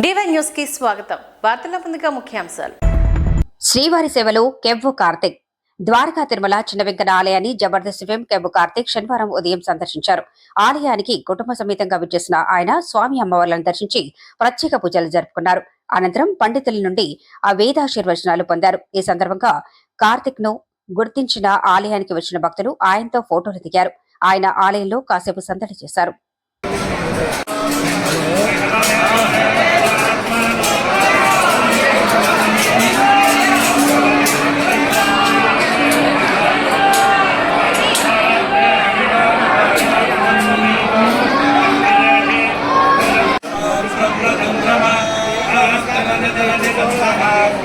DY న్యూస్కి స్వాగతం. వార్తల ముందుగా ముఖ్యాంశాలు. శ్రీవారి సేవలో కెవ్వు కార్తిక్. ద్వారకా తిరుమల చిన్న వెంకట ఆలయాన్ని జబర్దస్త్ ఫిల్మ్ కెవ్వు కార్తిక్ శనివారం ఉదయం సందర్శించారు. ఆలయానికి కుటుంబ సమేతంగా విచ్చేసిన ఆయన స్వామి అమ్మవార్లను దర్శించి ప్రత్యేక పూజలు జరుపుకున్నారు. అనంతరం పండితుల నుండి ఆ వేదాశీర్వచనాలు పొందారు. ఈ సందర్భంగా కార్తిక్ను గుర్తించిన ఆలయానికి వచ్చిన భక్తులు ఆయనతో ఫోటోలు దిగారు. ఆయన ఆలయంలో కాసేపు సందడి చేశారు.